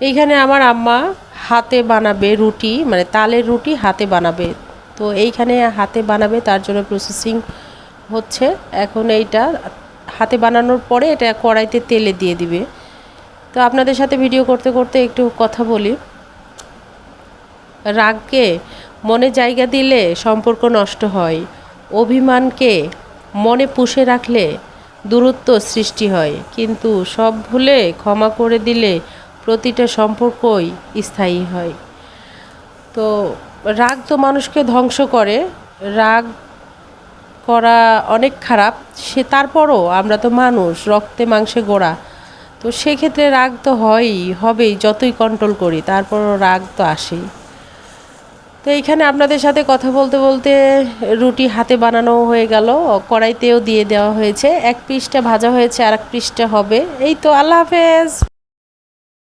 এইখানে আমার আম্মা হাতে বানাবে রুটি মানে তালের রুটি হাতে বানাবে। তো এইখানে হাতে বানাবে, তার জন্য প্রসেসিং হচ্ছে। এখন এইটা হাতে বানানোর পরে এটা কড়াইতে তেলে দিয়ে দিবে। তো আপনাদের সাথে ভিডিও করতে করতে একটু কথা বলি। রাগকে মনে জায়গা দিলে সম্পর্ক নষ্ট হয়। অভিমানকে মনে পুষে রাখলে দূরত্ব সৃষ্টি হয়। কিন্তু সব ভুলে ক্ষমা করে দিলে প্রতিটা সম্পর্কই স্থায়ী হয়। তো রাগ তো মানুষকে ধ্বংস করে। রাগ করা অনেক খারাপ, সে তারপরও আমরা তো মানুষ, রক্তে মাংসে গোড়া। তো সেক্ষেত্রে রাগ তো হয়ই, হবেই, যতই কন্ট্রোল করি, তারপরও রাগ তো আসেই। তো এইখানে আপনাদের সাথে কথা বলতে বলতে রুটি হাতে বানানো হয়ে গেল, কড়াইতেও দিয়ে দেওয়া হয়েছে। এক পিসটা ভাজা হয়েছে আর এক পিসটা হবে। এই তো, আল্লাহ হাফেজ!